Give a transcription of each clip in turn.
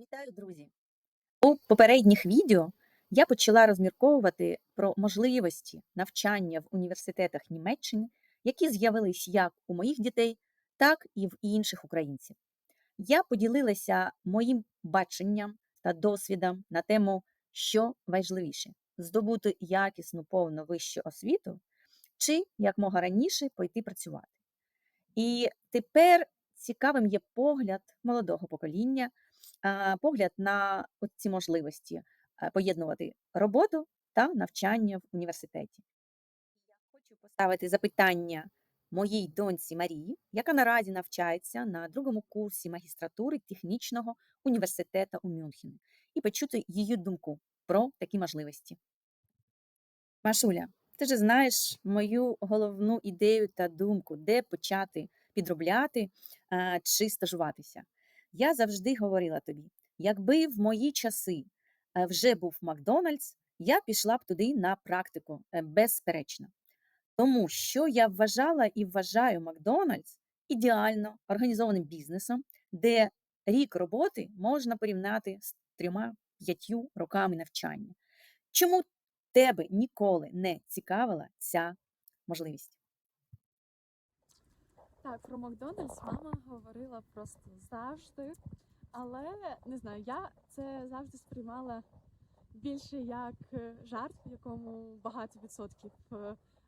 Вітаю, друзі! У попередніх відео я почала розмірковувати про можливості навчання в університетах Німеччини, які з'явились як у моїх дітей, так і в інших українців. Я поділилася моїм баченням та досвідом на тему, що важливіше здобути якісну повну вищу освіту, чи якмога раніше пойти працювати. І тепер цікавим є погляд молодого покоління, погляд на ці можливості поєднувати роботу та навчання в університеті. Я хочу поставити запитання моїй доньці Марії, яка наразі навчається на другому курсі магістратури технічного університету у Мюнхені, і почути її думку про такі можливості. Машуля, ти ж знаєш мою головну ідею та думку, де почати підробляти чи стажуватися. Я завжди говорила тобі, якби в мої часи вже був Макдональдс, я пішла б туди на практику, е, безперечно. Тому що я вважала і вважаю Макдональдс ідеально організованим бізнесом, де рік роботи можна порівняти з трьома п'ятью роками навчання. Чому тебе ніколи не цікавила ця можливість? Так, про Макдональдс мама говорила просто завжди. Але не знаю, я це завжди сприймала більше як е, жарт, в якому багато відсотків е,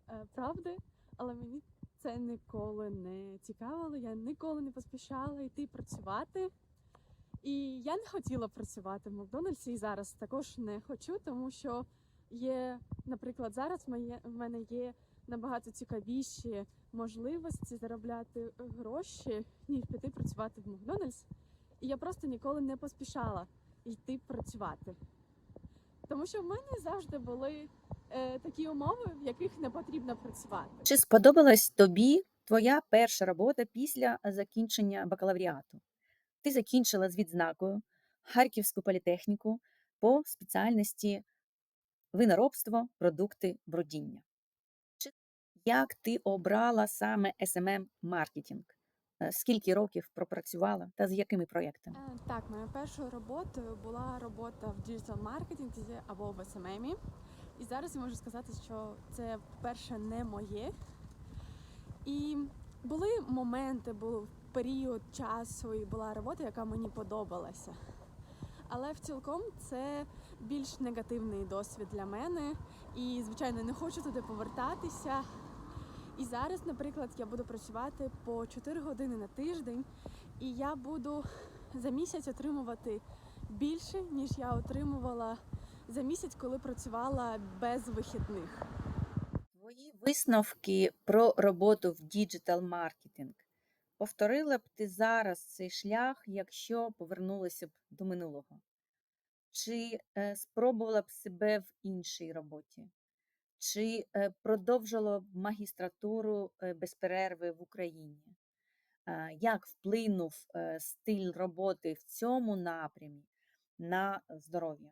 е, правди. Але мені це ніколи не цікавило. Я ніколи не поспішала йти працювати. І я не хотіла працювати в Макдональдсі і зараз також не хочу, тому що є, наприклад, зараз моє- в мене є набагато цікавіші можливості заробляти гроші, ніж піти працювати в Макдональдс. І я просто ніколи не поспішала йти працювати. Тому що в мене завжди були е, такі умови, в яких не потрібно працювати. Чи сподобалась тобі твоя перша робота після закінчення бакалавріату? Ти закінчила з відзнакою Харківську політехніку по спеціальності виноробство, продукти бродіння. Як ти обрала саме smm маркетинг? Е, Скільки років пропрацювала та з якими проєктами? Е, Так, моєю першою роботою була робота в діджитал маркетинзі або в SMM. І зараз я можу сказати, що це, по-перше, не моє. І були моменти, був період часу і була робота, яка мені подобалася. Але в цілком це більш негативний досвід для мене. І, звичайно, не хочу туди повертатися. І зараз, наприклад, я буду працювати по 4 години на тиждень, і я буду за місяць отримувати більше, ніж я отримувала за місяць, коли працювала без вихідних. Твої висновки про роботу в діджитал маркетинг. Повторила б ти зараз цей шлях, якщо повернулася б до минулого? Чи е, спробувала б себе в іншій роботі? Чи е, продовжила б магістратуру е, без перерви в Україні? Як вплинув е, стиль роботи в цьому напрямі на здоров'я?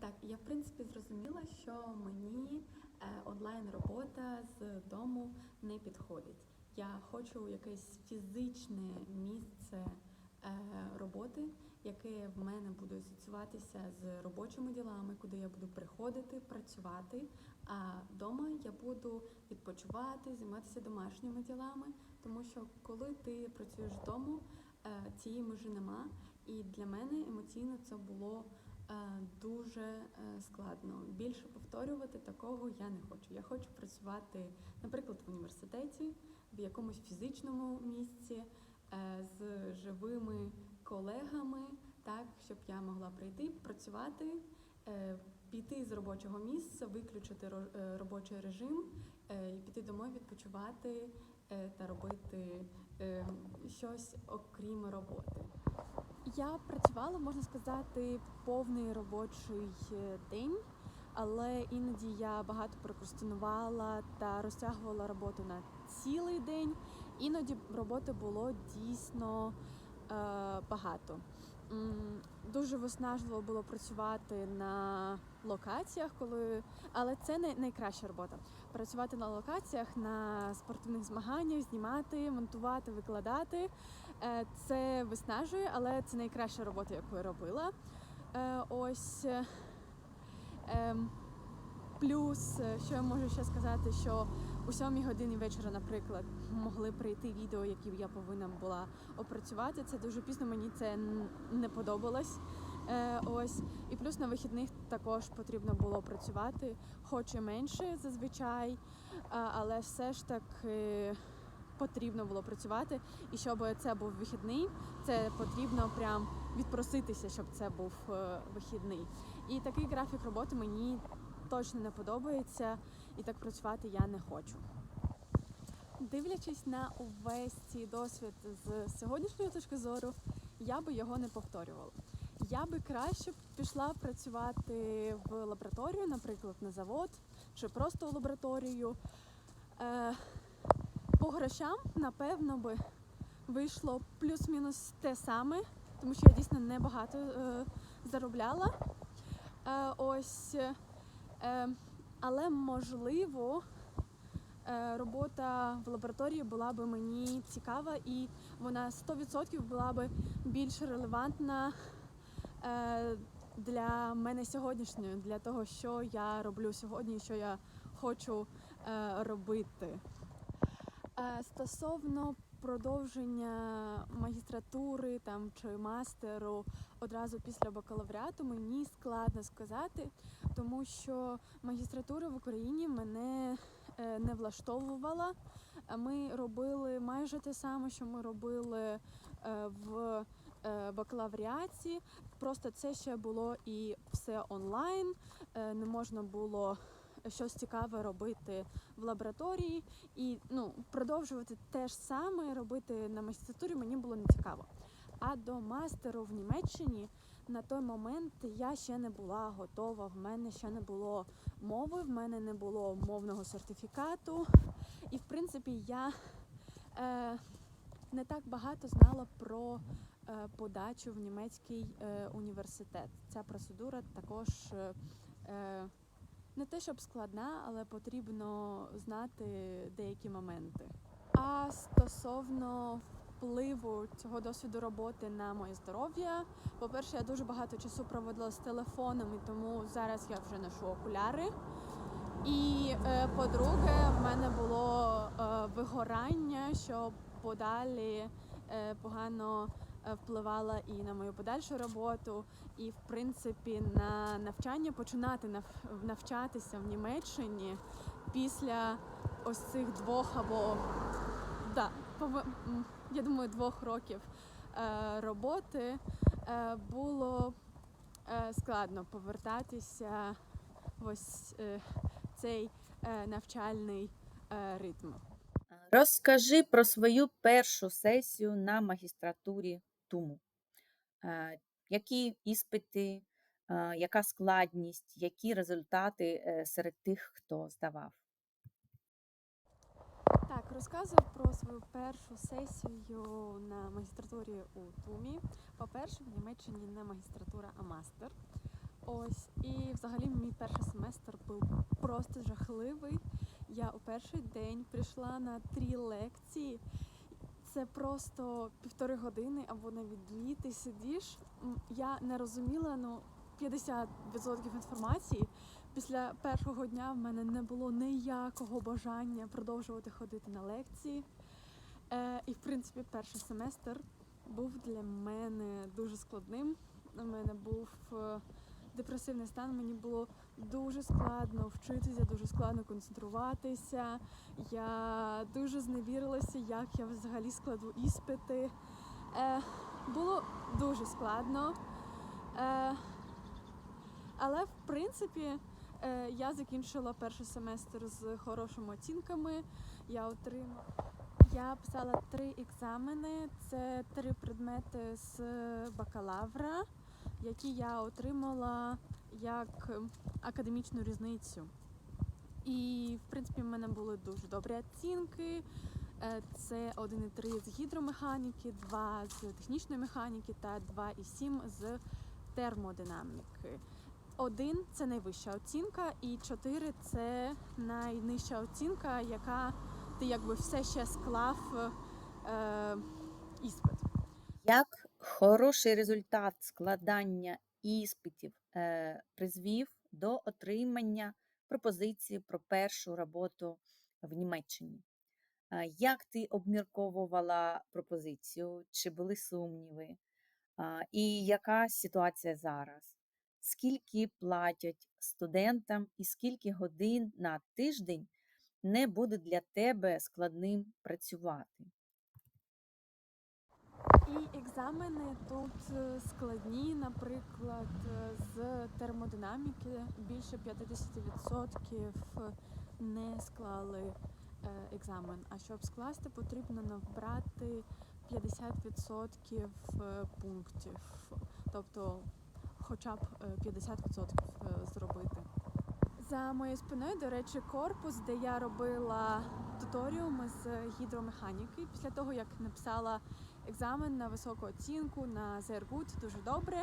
Так, я в принципі зрозуміла, що мені онлайн робота з дому не підходить. Я хочу якесь фізичне місце роботи, яке в мене буде асоціюватися з робочими ділами, куди я буду приходити, працювати. А вдома я буду відпочивати, займатися домашніми ділами, тому що коли ти працюєш вдома, е, цієї межі нема. І для мене емоційно це було е, дуже е, складно. Більше повторювати такого я не хочу. Я хочу працювати, наприклад, в університеті, в якомусь фізичному місці е, з живими колегами, так щоб я могла прийти, працювати, е, піти з робочого місця, виключити е, робочий режим е, і піти домой відпочивати е, та робити е, щось окрім роботи. Я працювала, можна сказати, повний робочий е, день. але іноді я багато прокрастинувала та розтягувала роботу на цілий день. Іноді роботи було дійсно е, багато. Дуже виснажливо було працювати на локаціях, коли але це не найкраща робота. Працювати на локаціях, на спортивних змаганнях, знімати, монтувати, викладати. Е, Це виснажує, але це найкраща робота, яку я робила. Е, Ось ем, плюс, е, що я можу ще сказати, що у сьомій годині вечора, наприклад, могли прийти відео, які я повинна була опрацювати. Це дуже пізно, мені це не подобалось. Е, ось і плюс на вихідних також потрібно було працювати, хоч і менше зазвичай, але все ж таки потрібно було працювати. І щоб це був вихідний, це потрібно прям відпроситися, щоб це був е, вихідний. І такий графік роботи мені точно не подобається, і так працювати я не хочу. Дивлячись на увесь цей досвід з сьогоднішньої точки зору, я би його не повторювала. Я би краще пішла працювати в лабораторію, наприклад, на завод чи просто в лабораторію. Е, по грошам, напевно, би вийшло плюс-мінус те саме, тому що я дійсно небагато е, заробляла. Е, ось, але можливо, е, робота в лабораторії була би мені цікава і вона 100% була би більш релевантна е, для мене сьогоднішньої, для того, що я роблю сьогодні, що я хочу е, робити. Стосовно продовження магістратури там чи мастеру одразу після бакалавріату, мені складно сказати, тому що магістратура в Україні мене е, не влаштовувала. Ми робили майже те саме, що ми робили е, в е, бакалавріаті. Просто це ще було і все онлайн, не можна було щось цікаве робити в лабораторії. І ну, продовжувати те ж саме робити на магістратурі мені було не цікаво. А до мастеру в Німеччині на той момент я ще не була готова. В мене ще не було мови, в мене не було мовного сертифікату. І в принципі я е, не так багато знала про е, подачу в німецький е, університет. Ця процедура також е, е, не те, щоб складна, але потрібно знати деякі моменти. А стосовно впливу цього досвіду роботи на моє здоров'я, по-перше, я дуже багато часу проводила з телефоном, і тому зараз я вже ношу окуляри. І е, по-друге, в мене було е, вигорання, що подалі е, погано впливала і на мою подальшу роботу, і в принципі на навчання починати навчатися в Німеччині після ось цих двох або да, я думаю, двох років е, роботи е, було е, складно повертатися в ось е, цей е, навчальний е, ритм. Розкажи про свою першу сесію на магістратурі ТУМу. Е, Які іспити, е, яка складність, які результати е, серед тих, хто здавав? Так, розказую про свою першу сесію на магістратурі у Тумі. По-перше, в Німеччині не магістратура, а мастер. Ось, і взагалі мій перший семестр був просто жахливий. Я у перший день прийшла на три лекції. Це просто півтори години або навіть дві. Ти сидиш. Я не розуміла ну 50% інформації. Після першого дня в мене не було ніякого бажання продовжувати ходити на лекції. Е, і, в принципі, перший семестр був для мене дуже складним. У мене був е, депресивний стан, мені було дуже складно вчитися, дуже складно концентруватися. Я дуже зневірилася, як я взагалі складу іспити. Е, було дуже складно. Е, але в принципі е, я закінчила перший семестр з хорошими оцінками. Я отримала. Я писала три екзамени. Це три предмети з бакалавра, які я отримала як ем, академічну різницю. І, в принципі, в мене були дуже добрі оцінки. Е, Це 1,3 з гідромеханіки, 2 з технічної механіки та 2,7 з термодинаміки. Один це найвища оцінка, і 4 це найнижча оцінка, яка ти якби все ще склав е, іспит. Як хороший результат складання іспитів е, призвів до отримання пропозиції про першу роботу в Німеччині? Е, Як ти обмірковувала пропозицію? Чи були сумніви? І яка ситуація зараз? Скільки платять студентам і скільки годин на тиждень не буде для тебе складним працювати? І екзамени тут е, складні, наприклад, е, з термодинаміки більше 50% не склали е, екзамен. А щоб скласти, потрібно набрати 50% е, пунктів, тобто хоча б е, 50% е, зробити. За моєю спиною, до речі, корпус, де я робила туторіуми з гідромеханіки. Після того, як написала екзамен на високу оцінку на Зергут дуже добре.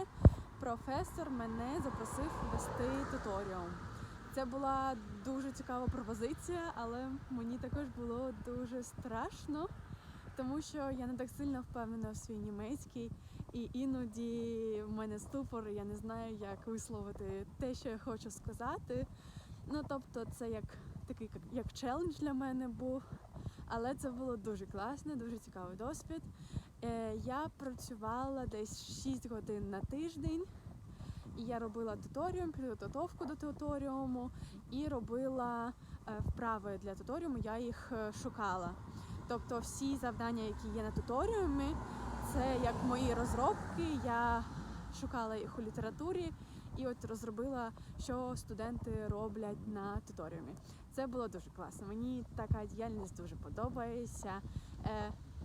Професор мене запросив вести туторіум. Це була дуже цікава пропозиція, але мені також було дуже страшно, тому що я не так сильно впевнена в свій німецький, і іноді в мене ступор, я не знаю, як висловити те, що я хочу сказати. Ну тобто, це як такий як, челендж для мене був. Але це було дуже класно, дуже цікавий досвід. Е, я працювала десь 6 годин на тиждень, і я робила туторіум, підготовку до туторіуму і робила е, вправи для туторіуму, я їх е, шукала. Тобто всі завдання, які є на туторіумі, це як мої розробки. Я шукала їх у літературі і от розробила, що студенти роблять на туторіумі. Це було дуже класно. Мені така діяльність дуже подобається.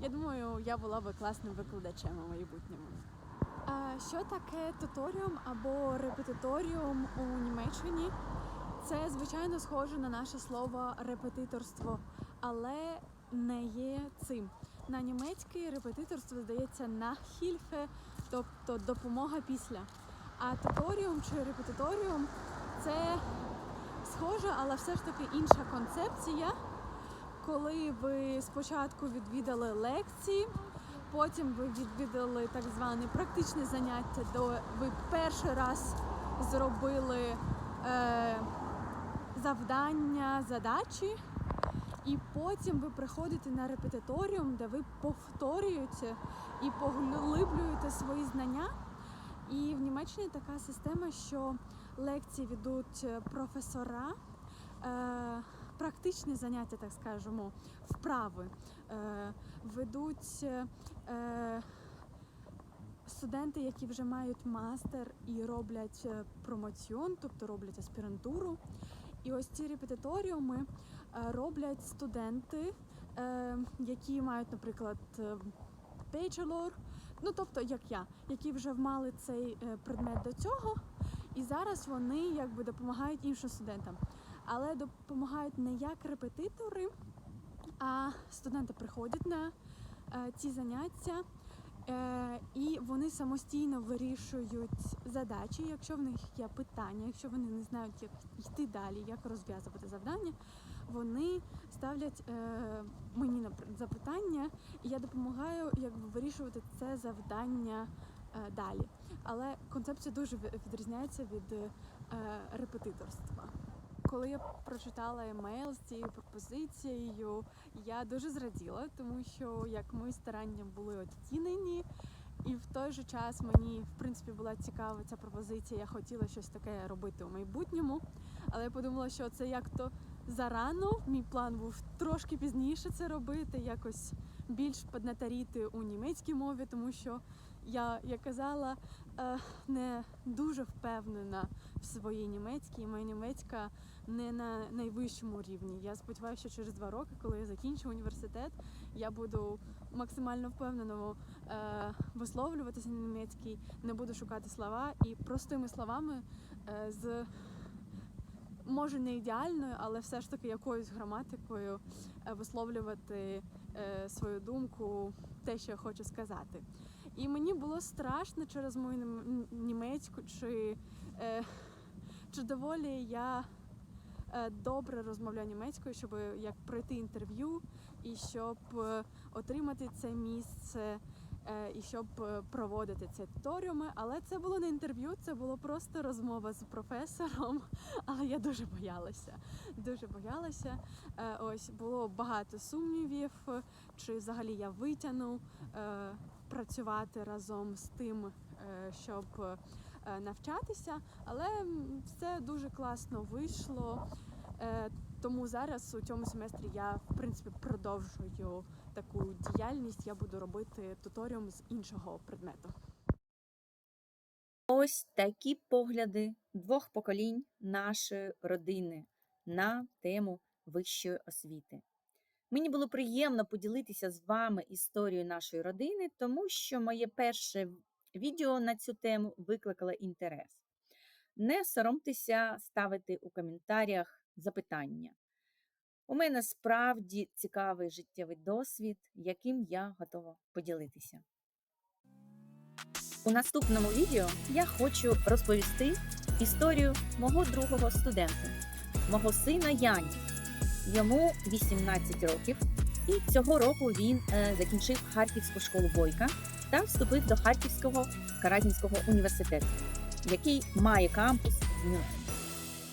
Я думаю, я була би класним викладачем у майбутньому. А що таке туторіум або репетиторіум у Німеччині? Це звичайно схоже на наше слово репетиторство, але не є цим. На німецький репетиторство здається нахільфе, тобто допомога після. А туторіум чи репетиторіум це схоже, але все ж таки інша концепція. Коли ви спочатку відвідали лекції, потім ви відвідали так зване практичне заняття, де ви перший раз зробили е, завдання, задачі, і потім ви приходите на репетиторіум, де ви повторюєте і поглиблюєте свої знання. І в Німеччині така система, що лекції ведуть е, професора, е, практичні заняття, так скажемо, вправи е, ведуть е, студенти, які вже мають мастер і роблять е, промоціон, тобто роблять аспірантуру. І ось ці репетиторіуми е, роблять студенти, е, які мають, наприклад, е, ну тобто як я, які вже мали цей е, предмет до цього, і зараз вони якби допомагають іншим студентам. Але допомагають не як репетитори, а студенти приходять на е, ці заняття. Е, і вони самостійно вирішують задачі, якщо в них є питання, якщо вони не знають, як йти далі, як розв'язувати завдання, вони ставлять е, мені запитання, і я допомагаю якби, вирішувати це завдання далі. Але концепція дуже відрізняється від репетиторства. Коли я прочитала емейл з цією пропозицією, я дуже зраділа, тому що як мої старання були оцінені, і в той же час мені в принципі була цікава ця пропозиція. Я хотіла щось таке робити у майбутньому. Але я подумала, що це як то зарано. Мій план був трошки пізніше це робити, якось більш поднаторіти у німецькій мові, тому що я, як казала, е, не дуже впевнена в своїй німецькій. Моя німецька не на найвищому рівні. Я сподіваюся, що через два роки, коли я закінчу університет, я буду максимально впевнено е, висловлюватися на німецькій, не буду шукати слова і простими словами е, з може не ідеальною, але все ж таки якоюсь граматикою е, висловлювати е, свою думку, те, що я хочу сказати. І мені було страшно через мою німецьку, чи, е, чи доволі я добре розмовляю німецькою, щоб як пройти інтерв'ю і щоб е, отримати це місце. е, І щоб е, проводити ці туторіуми, але це було не інтерв'ю, це було просто розмова з професором. Але я дуже боялася. Дуже боялася. Е, Ось було багато сумнівів, е, чи взагалі я витягну е, працювати разом з тим, е, щоб е, навчатися. Але все дуже класно вийшло. Е, Тому зараз у цьому семестрі я в принципі продовжую таку діяльність. Я буду робити туторіум з іншого предмету. Ось такі погляди двох поколінь нашої родини на тему вищої освіти. Мені було приємно поділитися з вами історією нашої родини, тому що моє перше відео на цю тему викликало інтерес. Не соромтеся ставити у коментарях запитання. У мене справді цікавий життєвий досвід, яким я готова поділитися. У наступному відео я хочу розповісти історію мого другого студента, мого сина Яні. Йому 18 років, і цього року він е, закінчив Харківську школу Бойка та вступив до Харківського Каразінського університету, який має кампус в Мюнхені.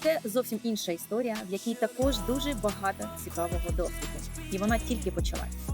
Це зовсім інша історія, в якій також дуже багато цікавого досвіду, і вона тільки почалась.